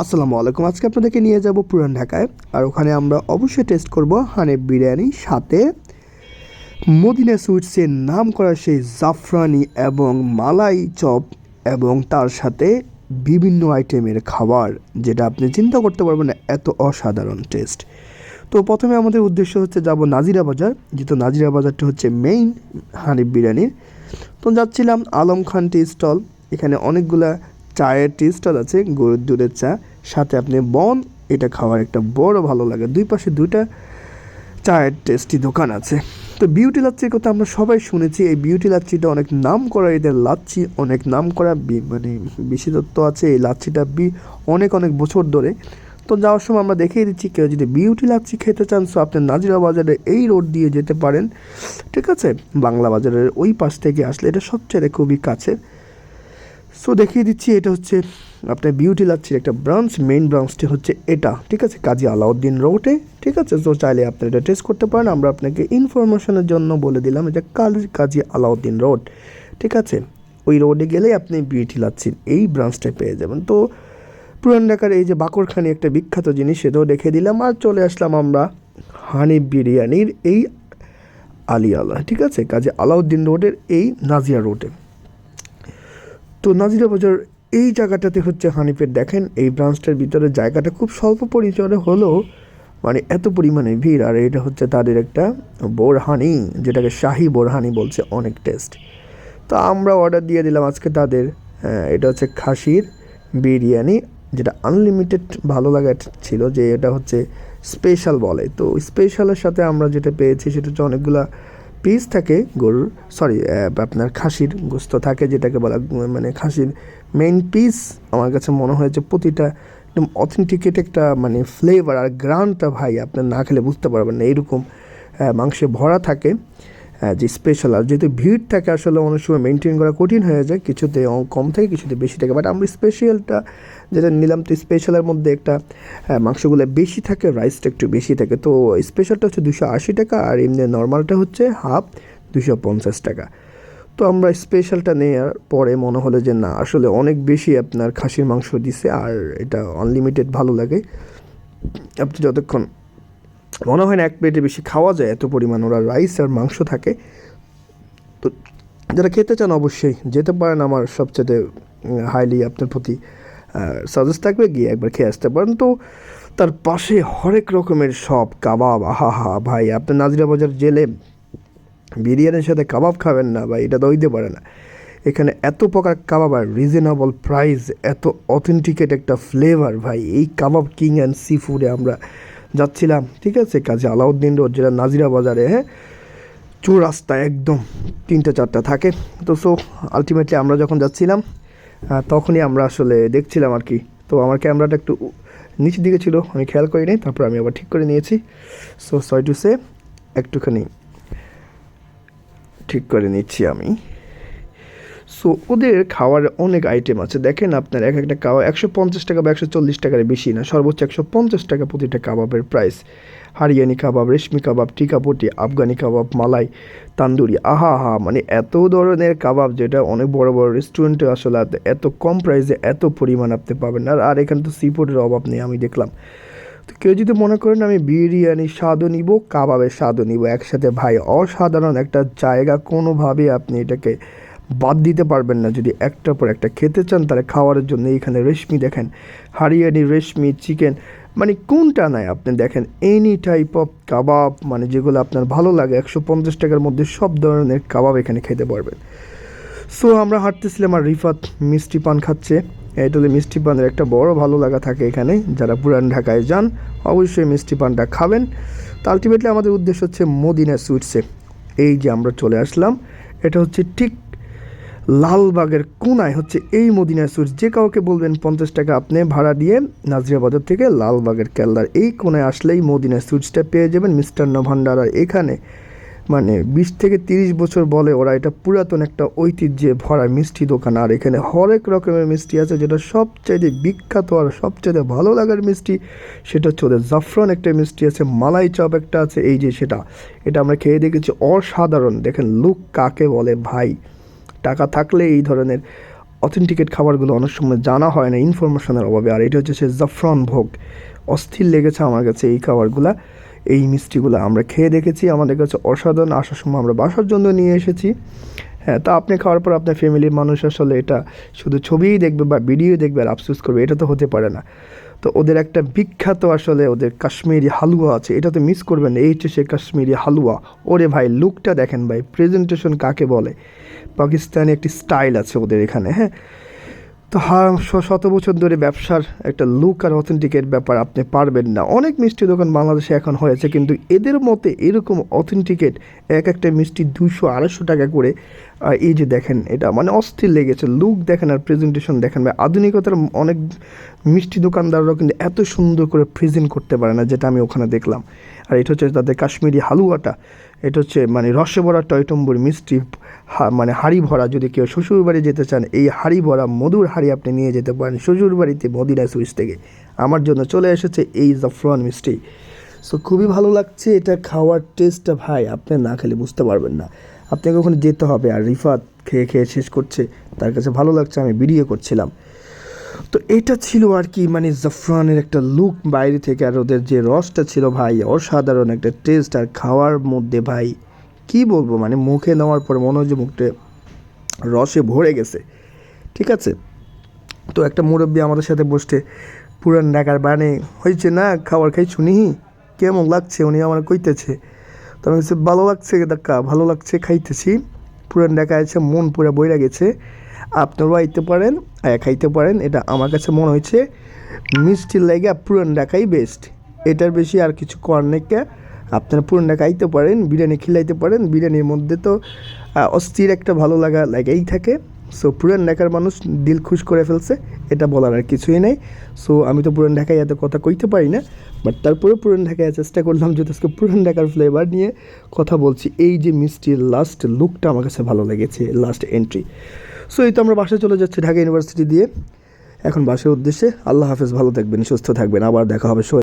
আসসালামু আলাইকুম। আজকে আপনাদেরকে নিয়ে যাব পুরান ঢাকায়। আর ওখানে আমরা অবশ্যই টেস্ট করব হানিফ বিরিয়ানি সাথে মদিনা সুইটসের নাম করা সেই জাফরানি এবং মালাই চপ এবং তার সাথে বিভিন্ন আইটেমের খাবার, যেটা আপনি চিন্তা করতে পারবেন না, এত অসাধারণ টেস্ট তো প্রথমে আমাদের উদ্দেশ্য হচ্ছে যাব নাজিরা বাজার, যেহেতু নাজিরা বাজারটা হচ্ছে মেইন হানিফ বিরিয়ানির। তো যাচ্ছিলাম আলম খান টি স্টল এখানে অনেকগুলা চায়ের টি স্টল আছে, গরুর দুধের চা। সাথে আপনি বন, এটা খাওয়ার একটা বড় ভালো লাগে। দুই পাশে দুইটা চায়ের টেস্টি দোকান আছে। তো বিউটি লাচ্ছির কথা আমরা সবাই শুনেছি, এই বিউটি লাচ্ছিটা অনেক নাম করা, এদের লাচ্ছি অনেক নাম করা মানে বিশেষত্ব আছে, এই লাচ্ছিটা বি অনেক অনেক বছর ধরে। তো যাওয়ার সময় আমরা দেখিয়ে দিচ্ছি, কেউ যদি বিউটি লাচ্ছি খেতে চান, সো আপনি নাজিরা বাজারে এই রোড দিয়ে যেতে পারেন। ঠিক আছে? বাংলা বাজারের ওই পাশ থেকে আসলে এটা সবচেয়ে খুবই কাছের। সো দেখিয়ে দিচ্ছি, এটা হচ্ছে আপনার বিউটি লাচ্ছির একটা ব্রাঞ্চ মেইন ব্রাঞ্চটি হচ্ছে এটা, ঠিক আছে? কাজী আলাউদ্দিন রোডে ঠিক আছে? তো চাইলে আপনি এটা টেস্ট করতে পারেন। আমরা আপনাকে ইনফরমেশনের জন্য বলে দিলাম, এটা কালী কাজী আলাউদ্দিন রোড, ঠিক আছে? ওই রোডে গেলেই আপনি বিউটি লাচ্ছির এই ব্রাঞ্চটা পেয়ে যাবেন। তো, পুরান ঢাকার এই যে বাকরখানি একটা বিখ্যাত জিনিস, সেটাও দেখে দিলাম। আর চলে আসলাম আমরা হানি বিরিয়ানির এই আলিয়ালা, ঠিক আছে? কাজে আলাউদ্দিন রোডের এই নাজিয়া রোডে। তো নাজিরা বাজার এই জায়গাটাতে হচ্ছে হানিফের দেখেন এই ব্রাঞ্চটার ভিতরে জায়গাটা খুব স্বল্প পরিসরে হলেও মানে এত পরিমাণে ভিড়। আর এটা হচ্ছে তাদের একটা বোরহানি যেটাকে শাহি বোরহানি বলছে অনেক টেস্ট তো আমরা অর্ডার দিয়ে দিলাম আজকে তাদের হ্যাঁ, এটা হচ্ছে খাসির বিরিয়ানি যেটা আনলিমিটেড ভালো লাগা ছিল যে এটা হচ্ছে স্পেশাল বলে। তো স্পেশালের সাথে আমরা যেটা পেয়েছি সেটা হচ্ছে অনেকগুলা পিস থাকে গরুর সরি আপনার খাসির গোস্ত থাকে যেটাকে বলা মানে খাসির মেইন পিস আমার কাছে মনে হয়েছে প্রতিটা একদম অথেন্টিকেট একটা মানে ফ্লেভার আর গ্রানটা ভাই, আপনার না খেলে বুঝতে পারবেন না। এরকম মাংসে ভরা থাকে। যে স্পেশাল আর যেহেতু ভিড় থাকে আসলে অনেক সময় মেনটেন করা কঠিন হয়ে যায়, কিছুতে কম থাকে কিছুতে বেশি থাকে। বাট আমরা স্পেশালটা যেটা নিলাম, তো স্পেশালের মধ্যে একটা মাংসগুলো বেশি থাকে রাইসটা একটু বেশি থাকে। তো স্পেশালটা হচ্ছে দুশো আশি টাকা আর এমনি নর্মালটা হচ্ছে হাফ দুশো পঞ্চাশ টাকা। তো আমরা স্পেশালটা নেওয়ার পরে মনে হলো যে না, আসলে অনেক বেশি আপনার খাসির মাংস দিছে আর এটা আনলিমিটেড ভালো লাগে। আপনি যতক্ষণ মনে হয় না এক প্লেটে বেশি খাওয়া যায়, এত পরিমাণ ওরা রাইস আর মাংস থাকে। তো যারা খেতে চান অবশ্যই যেতে পারেন আমার সবচেয়ে হাইলি আপনার প্রতি সাজেস্ট থাকবে, গিয়ে একবার খেয়ে আসতে পারেন। তো তার পাশে হরেক রকমের সব কাবাব আহা হা ভাই, আপনার নাজিরা বাজার জেলে বিরিয়ানির সাথে কাবাব খাবেন না, ভাই, এটা দইতে পারে না। এখানে এত প্রকার কাবাব আর রিজনেবল প্রাইস এত অথেন্টিকেট একটা ফ্লেভার ভাই, এই কাবাব কিং অ্যান্ড সি ফুডে আমরা যাচ্ছিলাম, ঠিক আছে? কাজে আলাউদ্দিন রোড, যেটা নাজিরা বাজারে হ্যাঁ? চোর রাস্তা একদম তিনটা চারটা থাকে। তো সো আলটিমেটলি আমরা যখন যাচ্ছিলাম তখনই আমরা আসলে দেখছিলাম আর কি। তো, আমার ক্যামেরাটা একটু নিচের দিকে ছিল, আমি খেয়াল করি করিনি, তারপর আমি আবার ঠিক করে নিয়েছি। সো সরি টু সে একটুখানি ঠিক করে নিচ্ছি আমি। সো ওদের খাওয়ার অনেক আইটেম আছে। দেখেন আপনার এক একটা কাবাব একশো পঞ্চাশ টাকা বা একশো চল্লিশ টাকার বেশি না। সর্বোচ্চ একশো পঞ্চাশ টাকা প্রতিটা কাবাবের price Hariyali kebab, Reshmi kebab, টিকাপটি, Afghani কাবাব, মালাই, তান্দুরি। আহা হা মানে এত ধরনের কাবাব যেটা অনেক বড় বড় রেস্টুরেন্টে আসলে এত- এত কম প্রাইসে এত পরিমাণ আপনি পাবেন। আর আর এখানে তো সি ফুডের অভাব নেই, আমি দেখলাম। তো কেউ যদি মনে করেন আমি বিরিয়ানির স্বাদও নিব, কাবাবের স্বাদও নিব একসাথে, ভাই, অসাধারণ একটা জায়গা। কোনোভাবে আপনি এটাকে বাদ দিতে পারবেন না। যদি একটার পর একটা খেতে চান, তাহলে খাওয়ার জন্য এইখানে রেশমি দেখেন। হারিয়ানি, রেশমি, চিকেন মানে কোনটা নাই আপনি দেখেন। এনি টাইপ অফ কাবাব মানে যেগুলো আপনার ভালো লাগে, একশো পঞ্চাশ টাকার মধ্যে সব ধরনের কাবাব এখানে খেতে পারবেন। সো আমরা হাঁটতেছিলাম আর রিফাত মিষ্টি পান খাচ্ছে। এটা মিষ্টি পানের একটা বড় ভালো লাগা থাকে এখানে। যারা পুরান ঢাকায় যান, অবশ্যই মিষ্টি পানটা খাবেন। তো আলটিমেটলি আমাদের উদ্দেশ্য হচ্ছে মদিনা সুইটসে এই যে আমরা চলে আসলাম, এটা হচ্ছে ঠিক লালবাগের কোনায় হচ্ছে এই মদিনা সুইটস যে কাউকে বলবেন পঞ্চাশ টাকা আপনি ভাড়া দিয়ে নাজিরা বাজার থেকে লালবাগের কেল্লার এই কোনায় আসলেই মদিনা সুইটসটা পেয়ে যাবেন মিষ্টান্ন ভান্ডার আর এখানে মানে বিশ থেকে তিরিশ বছর বলে ওরা এটা পুরাতন একটা ঐতিহ্যে ভরা মিষ্টি দোকান। আর এখানে হরেক রকমের মিষ্টি আছে যেটা সবচাইতে বিখ্যাত আর সবচাইতে ভালো লাগার মিষ্টি, সেটা হচ্ছে ওদের জাফরান একটা মিষ্টি আছে, মালাই চপ একটা আছে, এই যে সেটা। এটা আমরা খেয়ে দেখেছি অসাধারণ। দেখেন লুক কাকে বলে ভাই। থাকলে এই ধরনের অথেন্টিকেট খাবারগুলো অনেক সময় জানা হয় না ইনফরমেশনের অভাবে। আর এটা হচ্ছে সে জাফরান ভোগ। অস্থির লেগেছে আমার কাছে এই খাবারগুলো। এই মিষ্টিগুলো আমরা খেয়ে দেখেছি। আমাদের কাছে অসাধারণ। আসার সময় আমরা বাসার জন্য নিয়ে এসেছি। হ্যাঁ তা আপনি খাওয়ার পর আপনার ফ্যামিলির মানুষ আসলে এটা শুধু ছবিই দেখবে বা ভিডিও দেখবে আর আফসোস করবে, এটা তো হতে পারে না। তো ওদের একটা বিখ্যাত আসলে ওদের কাশ্মীরি হালুয়া আছে, এটা তো মিস করবেন এই হচ্ছে সে কাশ্মীরি হালুয়া। ওরে ভাই লুকটা দেখেন ভাই প্রেজেন্টেশন কাকে বলে? পাকিস্তানি একটি স্টাইল আছে ওদের এখানে হ্যাঁ? তো শত বছর ধরে ব্যবসার একটা লুক আর অথেন্টিকের ব্যাপার আপনি পারবেন না। অনেক মিষ্টি দোকান বাংলাদেশে এখন হয়েছে, কিন্তু এদের মতে এরকম অথেন্টিকেট এক একটা মিষ্টি দুশো আড়াইশো টাকা করে এই যে দেখেন এটা মানে অস্থির লেগেছে। লুক দেখেন আর প্রেজেন্টেশন দেখেন। ভাই, আধুনিকতার অনেক মিষ্টি দোকানদাররাও কিন্তু এত সুন্দর করে প্রেজেন্ট করতে পারে না, যেটা আমি ওখানে দেখলাম। আর এটা হচ্ছে তাদের কাশ্মীরি হালুয়াটা। এটা হচ্ছে মানে রসে ভরা টয়টম্বুর মিষ্টি মানে হাড়ি ভরা। যদি কেউ শ্বশুর বাড়ি যেতে চান, এই হাড়ি ভরা মধুর হাড়ি আপনি নিয়ে যেতে পারেন শ্বশুর বাড়িতে মদিনা সুইচ থেকে। আমার জন্য চলে এসেছে এই জাফরান মিষ্টি। সো খুবই ভালো লাগছে এটা খাওয়ার টেস্টটা ভাই, আপনি না খেলে বুঝতে পারবেন না। আপনাকে ওখানে যেতে হবে আর রিফাত খেয়ে খেয়ে শেষ করছে। তার কাছে ভালো লাগছে, আমি ভিডিও করছিলাম। তো এটা ছিল আর কি মানে জাফরানের একটা লুক বাইরে থেকে, আর ওদের যে রসটা ছিল ভাই, অসাধারণ একটা টেস্ট আর খাওয়ার মধ্যে ভাই, কি বলব মানে মুখে নেওয়ার পর মনে হয় যে মুখটা রসে ভরে গেছে, ঠিক আছে? তো একটা মুরব্বী আমাদের সাথে বসতে পুরান ঢাকার বানে হয়েছে না খাবার খাই শুনি কেমন লাগছে? উনি আমার কইতেছে, তো আমি ভালো লাগছে দেখা ভালো লাগছে, খাইতেছি। পুরান ঢাকা আছে মন পুরা বইরা গেছে আপনারাও আইতে পারেন খাইতে পারেন। এটা আমার কাছে মনে হয়েছে, মিষ্টির লাগে পুরান ঢাকাই বেস্ট এটার বেশি আর কিছু করার নেই আপনারা পুরান ঢাকা আইতে পারেন, বিরিয়ানি খিলাইতে পারেন। বিরিয়ানির মধ্যে তো অস্থির একটা ভালো লাগা লাগেই থাকে। সো পুরান ঢাকার মানুষ দিল খুশ করে ফেলছে, এটা বলার আর কিছুই নেই। সো আমি তো পুরান ঢাকায় এত কথা কইতে পারি না বাট তারপরে পুরান ঢাকায় চেষ্টা করলাম যে আজকে পুরান ঢাকার ফ্লেভার নিয়ে কথা বলছি। এই যে মিষ্টির লাস্ট লুকটা আমার কাছে ভালো লেগেছে লাস্ট এন্ট্রি সো এই তো আমরা বাসায় চলে যাচ্ছি ঢাকা ইউনিভার্সিটি দিয়ে। এখন বাসের উদ্দেশ্যে আল্লাহ হাফেজ, ভালো থাকবেন, সুস্থ থাকবেন। আবার দেখা হবে সবাই